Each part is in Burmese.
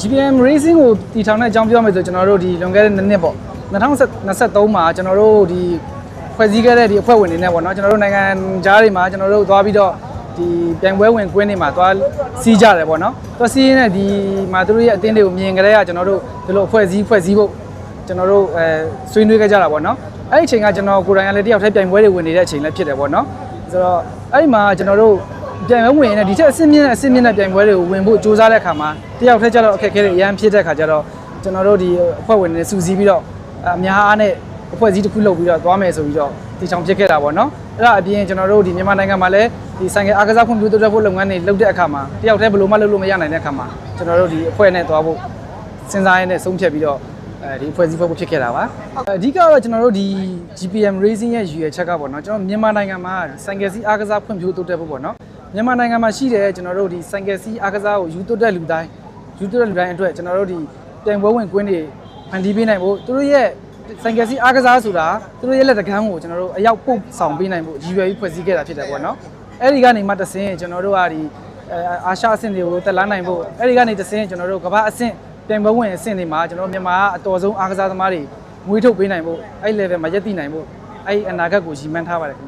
GPM Racing ကိုတည်ထောင်တဲ့အကြောင်းပြောမယ်ဆိုကျွန်တော်တို့ဒီလွန်ခဲ့တဲ့နှစ်နှစ်ပေါ့2023မှာကျွန်တော်တို့ဒီဖွဲ့စည်းခဲ့တဲ့ဒီအဖွဲ့ဝင်တွေနဲ့ပေါ့နော်ကျွန်တော်တို့နိုင်ငံသားတွေမှာကျွန်တော်တို့သွားပြီးတော့ဒီပြိုင်ပွဲဝင်ကွင်းတွေမှာသွားစီးကြတယ်ပေါ့နော်သွားစီးရင်းနဲ့ဒီမှာသူတို့ရဲ့အသင်းတွေကိုမြင်ကြတဲ့ကကျွန်တော်တို့ဒီလိုအဖွဲ့စည်းဖွဲ့စည်းဖို့ကျွန်တော်တို့အဲဆွေးနွေးခဲ့ကြတာပေါ့နော်အဲ့ဒီအချိန်ကကျွန်တော်ကိုယ်တိုင်ကလည်းတယောက်တည်းပြိုင်ပွဲတွေဝင်နေတဲ့အချိန်လည်းဖြစ်တယ်ပေါ့နော်ဆိုတော့အဲ့ဒီမှာကျွန်တော်တို့ ပြန်မဝင်ရင်လည်းဒီထက်အဆင့်မြင့်တဲ့အဆင့်မြင့်တဲ့ပြိုင်ပွဲတွေကိုဝင်ဖို့စူးစမ်းတဲ့အခါမှာတယောက်တည်းကျတော့အခက်အခဲတွေအများဖြစ်တဲ့အခါကျတော့ကျွန်တော်တို့ဒီအဖွဲ့ဝင်တွေစူးစီးပြီးတော့အများအားနဲ့အဖွဲ့အစည်းတစ်ခုလုပ်ပြီးတော့သွားမယ်ဆိုပြီးတော့ဒီချောင်ဖြစ်ခဲ့တာပေါ့နော်အဲ့ဒါအပြင်ကျွန်တော်တို့ဒီမြန်မာနိုင်ငံမှာလည်းဒီဆိုင်ကအားကစားဖွံ့ဖြိုးတိုးတက်ဖို့လုပ်ငန်းတွေလုပ်တဲ့အခါမှာတယောက်တည်းဘယ်လိုမှလုပ်လို့မရနိုင်တဲ့အခါမှာကျွန်တော်တို့ဒီအဖွဲ့နဲ့သွားဖို့စဉ်းစားရင်းနဲ့ဆုံးဖြတ်ပြီးတော့အဲဒီအဖွဲ့အစည်းဖွဲ့ဖို့ဖြစ်ခဲ့တာပါအဓိကတော့ကျွန်တော်တို့ဒီ GPM Racing ရဲ့ရည်ရွယ်ချက်ကပေါ့နော်ကျွန်တော်မြန်မာနိုင်ငံမှာဆိုင်ကယ်စီးအားကစားဖွံ့ဖြိုးတိုးတက်ဖို့ပေါ့နော် မြန်မာနိုင်ငံမှာရှိတဲ့ကျွန်တော်တို့ဒီဆိုင်ကယ်စီးအားကစားကိုယူသွတ်တဲ့လူတိုင်းယူသွတ်တဲ့လူတိုင်းအတွက်ကျွန်တော်တို့ဒီတိုင်ပွဲဝင်ကွင်းတွေဖန်တီးပေးနိုင်ဖို့သူတို့ရဲ့ဆိုင်ကယ်စီးအားကစားဆိုတာသူတို့ရဲ့လက်တကမ်းကိုကျွန်တော်တို့အရောက်ပုတ်ဆောင်ပေးနိုင်ဖို့ရည်ရွယ်ပြီးဖွဲ့စည်းခဲ့တာဖြစ်တယ်ပေါ့နော်အဲ့ဒီကနေမှတဆင်းကျွန်တော်တို့ကဒီအဲအာရှအဆင့်တွေကိုတက်လာနိုင်ဖို့အဲ့ဒီကနေတဆင်းကျွန်တော်တို့ကမ္ဘာအဆင့်တိုင်ပွဲဝင်အဆင့်တွေမှာကျွန်တော်တို့မြန်မာကအတော်ဆုံးအားကစားသမားတွေမွေးထုတ်ပေးနိုင်ဖို့အဲ့ level မှာရပ်တည်နိုင်ဖို့အဲ့အနာဂတ်ကိုရည်မှန်းထားပါတယ်ခင်ဗျာ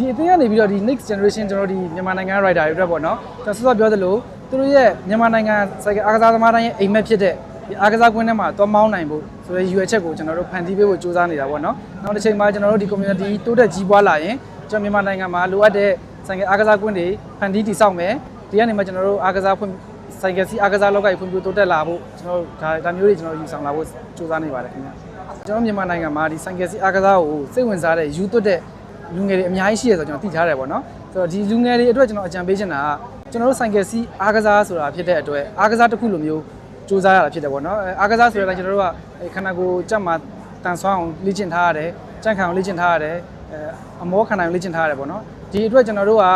ဒီအသင်းကနေပြီးတော့ဒီ next generation ကျွန်တော်တို့ဒီမြန်မာနိုင်ငံ rider တွေအတွက်ပေါ့နော်ကျွန်တော်စောစောပြောသလိုသူတို့ရဲ့မြန်မာနိုင်ငံစိုက်ကအားကစားသမားတိုင်းရဲ့အိမ်မက်ဖြစ်တဲ့ဒီအားကစားကွင်းထဲမှာသွားမောင်းနိုင်ဖို့ဆိုတဲ့ရည်ရွယ်ချက်ကိုကျွန်တော်တို့ဖန်တီးပေးဖို့စူးစမ်းနေတာပေါ့နော်နောက်တစ်ချိန်မှာကျွန်တော်တို့ဒီ community တိုးတက်ကြီးပွားလာရင်ကျွန်တော်မြန်မာနိုင်ငံမှာလိုအပ်တဲ့ဆိုင်ကအားကစားကွင်းတွေဖန်တီးတည်ဆောက်မယ်ဒီကနေမှကျွန်တော်တို့အားကစားဖွင့်ဆိုင်ကစီအားကစားလောကကြီးဖွံ့ဖြိုးတိုးတက်လာဖို့ကျွန်တော်တို့ဒါဒါမျိုးတွေကျွန်တော်ယူဆောင်လာဖို့စူးစမ်းနေပါတယ်ခင်ဗျာကျွန်တော်မြန်မာနိုင်ငံမှာဒီဆိုင်ကစီအားကစားကိုစိတ်ဝင်စားတဲ့ယူသွတ်တဲ့ လူငယ်တွေအများကြီးရှိရဆိုတော့ကျွန်တော်သိထားတယ်ပေါ့နော်ဆိုတော့ဒီလူငယ်တွေအတွက်ကျွန်တော်အကြံပေးချင်တာကကျွန်တော်တို့ဆိုင်ကယ်စီးအားကစားဆိုတာဖြစ်တဲ့အတွက်အားကစားတစ်ခုလိုမျိုးစူးစမ်းရတာဖြစ်တယ်ပေါ့နော်အဲအားကစားဆိုတဲ့အတိုင်းကျွန်တော်တို့ကအဲခန္ဓာကိုယ်ကြက်မှာတန်ဆွမ်းအောင်လေ့ကျင့်ထားရတယ်ကြက်ခံအောင်လေ့ကျင့်ထားရတယ်အဲအမောခန္ဓာကိုလေ့ကျင့်ထားရတယ်ပေါ့နော်ဒီအတွက်ကျွန်တော်တို့က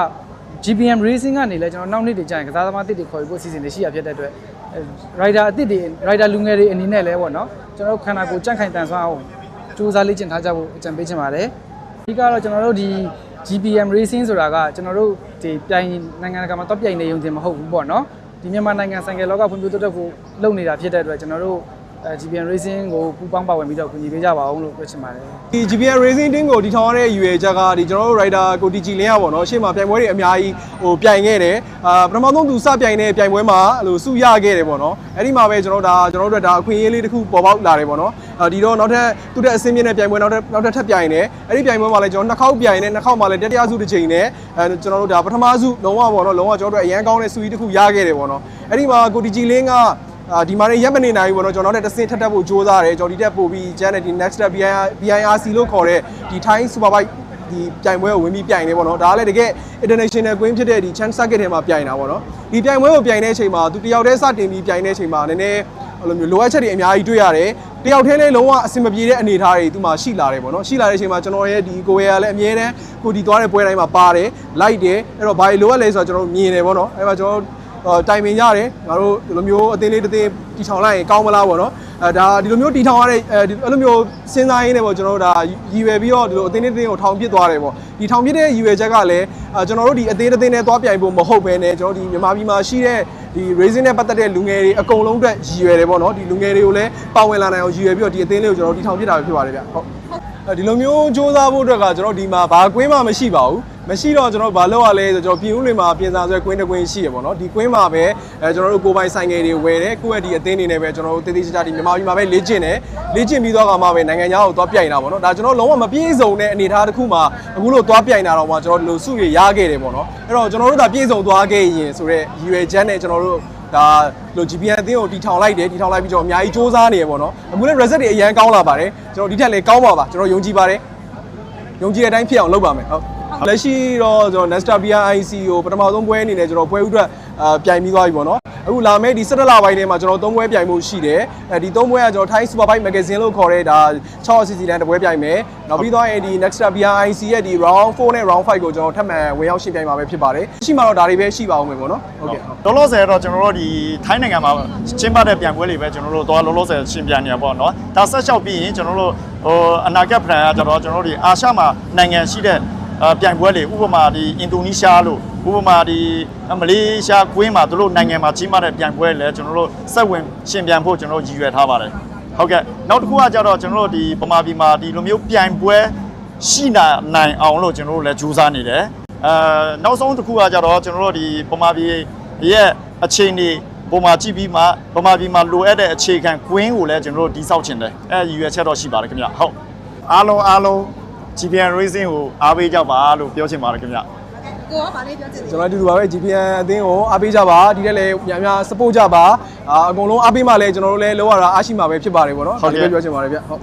GPM Racing ကနေလဲကျွန်တော်နောက်နှစ်တွေကြာရင်ကစားသမားတစ်တွေခေါ်ပြီးဖို့အစီအစဉ်တွေရှိရဖြစ်တဲ့အတွက်အဲ rider အစ်စ်တွေ rider လူငယ်တွေအနေနဲ့လဲပေါ့နော်ကျွန်တော်တို့ခန္ဓာကိုယ်ကြက်ခိုင်တန်ဆွမ်းအောင်စူးစမ်းလေ့ကျင့်ထားကြဖို့အကြံပေးချင်ပါတယ် အဓိကတော့ကျွန်တော်တို့ဒီ GPM Racing ဆိုတာကကျွန်တော်တို့ဒီပြိုင်နိုင်ငံတကာမှာတော့ပြိုင်နေရုံတင်မဟုတ်ဘူးပေါ့နော်ဒီမြန်မာနိုင်ငံဆိုင်ကယ်လောကဖွံ့ဖြိုးတိုးတက်ဖို့လုပ်နေတာဖြစ်တဲ့အတွက်ကျွန်တော်တို့အဲ GPM Racing ကိုပူးပေါင်းပါဝင်ပြီးတော့ကူညီပေးကြပါအောင်လို့ပြောချင်ပါတယ်ဒီ GPR Racing Team ကိုတည်ထောင်ရတဲ့ရွေချက်ကဒီကျွန်တော်တို့ rider ကိုတီဂျီလင်းရပါတော့ရှေ့မှာပြိုင်ပွဲတွေအများကြီးဟိုပြိုင်ခဲ့တယ်အာပထမဆုံးသူစပြိုင်တဲ့ပြိုင်ပွဲမှာဟိုစုရခဲ့တယ်ပေါ့နော်အဲ့ဒီမှာပဲကျွန်တော်ဒါကျွန်တော်တို့အတွက်ဒါအခွင့်အရေးလေးတစ်ခုပေါ်ပေါက်လာတယ်ပေါ့နော်အာ ဒီတော့နောက်ထပ်သူ့တဲ့အစင်းမြင့်တဲ့ပြိုင်ပွဲနောက်ထပ်နောက်ထပ်ထပ်ပြိုင်တယ်အဲ့ဒီပြိုင်ပွဲမှာလည်းကျွန်တော်နှစ်ခေါက်ပြိုင်တယ်နှစ်ခေါက်မှာလည်းတတိယဆုတစ်ချိန်နဲ့အဲကျွန်တော်တို့ဒါပထမဆုလုံးဝပေါ့နော်လုံးဝကျွန်တော်တို့အရန်ကောင်းတဲ့ဆုကြီးတစ်ခုရခဲ့တယ်ပေါ့နော်အဲ့ဒီမှာကိုတီဂျီလင်းကအာဒီမှာနေရက်မနေနိုင်ဘူးပေါ့နော်ကျွန်တော်တို့တစ်ဆင့်ထပ်ထပ်ဖို့ကြိုးစားတယ်ကျွန်တော်ဒီတက်ပို့ပြီးကျန်တဲ့ဒီ next step BIR BIRC လို့ခေါ်တဲ့ဒီ Thai Superbike ဒီပြိုင်ပွဲကိုဝင်ပြီးပြိုင်နေပေါ့နော်ဒါကလည်းတကယ် international queen ဖြစ်တဲ့ဒီ Chan Circuit ထဲမှာပြိုင်တာပေါ့နော်ဒီပြိုင်ပွဲကိုပြိုင်တဲ့အချိန်မှာသူတယောက်တည်းစတင်ပြီးပြိုင်တဲ့အချိန်မှာနည်းနည်း အဲ့လိုမျိုးလိုအပ်ချက်တွေအများကြီးတွေ့ရတယ်တယောက်တည်းလည်းလုံးဝအဆင်မပြေတဲ့အနေအထားတွေသူမှရှိလာတယ်ပေါ့နော်ရှိလာတဲ့အချိန်မှာကျွန်တော်ရဲ့ဒီကိုယ်ရလည်းအမြဲတမ်းကိုဒီသွားတဲ့ပွဲတိုင်းမှာပါတယ်လိုက်တယ်အဲ့တော့ဘာတွေလိုအပ်လဲဆိုတော့ကျွန်တော်တို့မြင်တယ်ပေါ့နော်အဲ့မှာကျွန်တော်တို့အော်တိုင်ပင်ရတယ်ငါတို့ဒီလိုမျိုးအသေးလေးတစ်သေးတီထောင်လိုက်ရင်ကောင်းမလားပေါ့နော်အဲဒါဒီလိုမျိုးတီထောင်ရတဲ့အဲဒီအဲ့လိုမျိုးစဉ်းစားရင်းနဲ့ပေါ့ကျွန်တော်တို့ဒါရည်ရွယ်ပြီးတော့ဒီလိုအသေးလေးတစ်သေးကိုထောင်ပစ်သွားတယ်ပေါ့ဒီထောင်ပစ်တဲ့ရည်ရွယ်ချက်ကလည်းအဲကျွန်တော်တို့ဒီအသေးတစ်သေးနဲ့သွားပြိုင်ဖို့မဟုတ်ဘဲနဲ့ကျွန်တော်ဒီမြန်မာပြည်မှာရှိတဲ့ ဒီ racing နဲ့ပတ်သက်တဲ့လူငယ်တွေအကုန်လုံးအတွက်ရည်ရွယ်တယ်ပေါ့နော်ဒီလူငယ်တွေကိုလည်းပါဝင်လာနိုင်အောင်ရည်ရွယ်ပြီးတော့ဒီအသေးလေးကိုကျွန်တော်တို့တီထောင်ပစ်တာပဲဖြစ်ပါတယ်ဗျဟုတ်အဲ ဒီလိုမျိုးစ조사ဖို့အတွက်ကကျွန်တော်ဒီမှာဘာကွင်းမှမရှိပါဘူးမရှိတော့ကျွန်တော်ဘာလုပ်ရလဲဆိုတော့ကျွန်တော်ပြည်ဦးလွင်မှာပြင်စာဆွဲကွင်းတစ်ကွင်းရှိရပေါ့နော်ဒီကွင်းမှာပဲအဲကျွန်တော်တို့ကိုယ်ပိုင်ဆိုင်ငယ်တွေဝယ်တယ်ကိုယ့်ရဲ့ဒီအသင်းနေနဲ့ပဲကျွန်တော်တို့တည်တည်ချာချာဒီမြန်မာပြည်မှာပဲလေ့ကျင့်တယ်လေ့ကျင့်ပြီးတော့ကမှပဲနိုင်ငံခြားကိုသွားပြိုင်တာပေါ့နော်ဒါကျွန်တော်လုံးဝမပြည့်စုံတဲ့အနေအထားတစ်ခုမှာအခုလို့သွားပြိုင်တာတော့မှကျွန်တော်ဒီလိုစုရရခဲ့တယ်ပေါ့နော်အဲ့တော့ကျွန်တော်တို့ဒါပြည့်စုံသွားခဲ့ရင်ဆိုတော့ရည်ရွယ်ချက်နဲ့ကျွန်တော်တို့ ဒါလို GPN အသင်းကိုတီထောင်လိုက်တယ်တီထောင်လိုက်ပြီးကျွန်တော်အများကြီးစူးစမ်းနေရပေါ့နော်အခုလည်း reset တွေအရန်ကောင်းလာပါတယ်ကျွန်တော်ဒီထက်လည်းကောင်းပါပါကျွန်တော်ယုံကြည်ပါတယ်ယုံကြည်တဲ့အတိုင်းဖြစ်အောင်လုပ်ပါမယ်ဟုတ်လက်ရှိတော့ကျွန်တော် Nesta BIC ကိုပထမဆုံးပွဲအနေနဲ့ကျွန်တော်ပွဲဥအတွက်အာပြိုင်ပြီးသွားပြီပေါ့နော် အခုလာမယ့်ဒီ17လပိုင်းထဲမှာကျွန်တော်သုံးပွဲပြိုင်မှုရှိတယ်အဲဒီသုံးပွဲကကျွန်တော် Thai Superbike Magazine လို့ခေါ်တဲ့ဒါ6 CC တန်းတစ်ပွဲပြိုင်မယ်နောက်ပြီးတော့ဒီ Nexta BIC ရဲ့ဒီ round 4နဲ့ round 5ကိုကျွန်တော်ထပ်မံဝင်ရောက်ရှင်းပြိုင်မှာပဲဖြစ်ပါတယ်ရှိမှတော့ဒါတွေပဲရှိပါအောင်မယ်ပေါ့နော်ဟုတ်ကဲ့လောလောဆယ်တော့ကျွန်တော်တို့ဒီထိုင်းနိုင်ငံမှာကျင်းပတဲ့ပြိုင်ပွဲတွေပဲကျွန်တော်တို့သွားလောလောဆယ်ရှင်းပြနေရပေါ့နော်ဒါဆက်လျှောက်ပြီးရင်ကျွန်တော်တို့ဟိုအနာဂတ် plan ကကျွန်တော်ကျွန်တော်တို့ဒီအာရှမှာနိုင်ငံရှိတဲ့အာပြိုင်ပွဲတွေဥပမာဒီအင်ဒိုနီးရှားလို့ ဥပမာဒီမလေးရှားကွင်းမှာသူတို့နိုင်ငံမှာကြီးမားတဲ့ပြိုင်ပွဲလည်းကျွန်တော်တို့စက်ဝင်ရှင်ပြန်ဖို့ကျွန်တော်တို့ရည်ရွယ်ထားပါတယ်ဟုတ်ကဲ့နောက်တစ်ခုကကြတော့ကျွန်တော်တို့ဒီပမာပြည်မှာဒီလိုမျိုးပြိုင်ပွဲရှိနိုင်အောင်လို့ကျွန်တော်တို့လည်းကြိုးစားနေတယ်အဲနောက်ဆုံးတစ်ခုကကြတော့ကျွန်တော်တို့ဒီပမာပြည်ရဲ့အခြေအနေပုံမှာကြည့်ပြီးမှပမာပြည်မှာလိုအပ်တဲ့အခြေခံကွင်းကိုလည်းကျွန်တော်တို့ဒီဆောက်ချင်တယ်အဲရည်ရွယ်ချက်တော့ရှိပါတယ်ခင်ဗျဟုတ်အားလုံးအားလုံး GPN Racing ကိုအားပေးကြပါလို့ပြောချင်ပါတယ်ခင်ဗျ ကိုကဗာလေးပြောချင်တယ်ကျွန်တော်အတူတူပါပဲ GPN အသင်းကိုအားပေးကြပါဒီတက်လည်းများများ support ကြပါအာအကုန်လုံးအားပေးမှလည်းကျွန်တော်တို့လည်းလောရတာအားရှိမှာပဲဖြစ်ပါတယ်ပေါ့နော်ဟုတ်ကဲ့ဒါလေးပဲပြောချင်ပါတယ်ဗျဟုတ်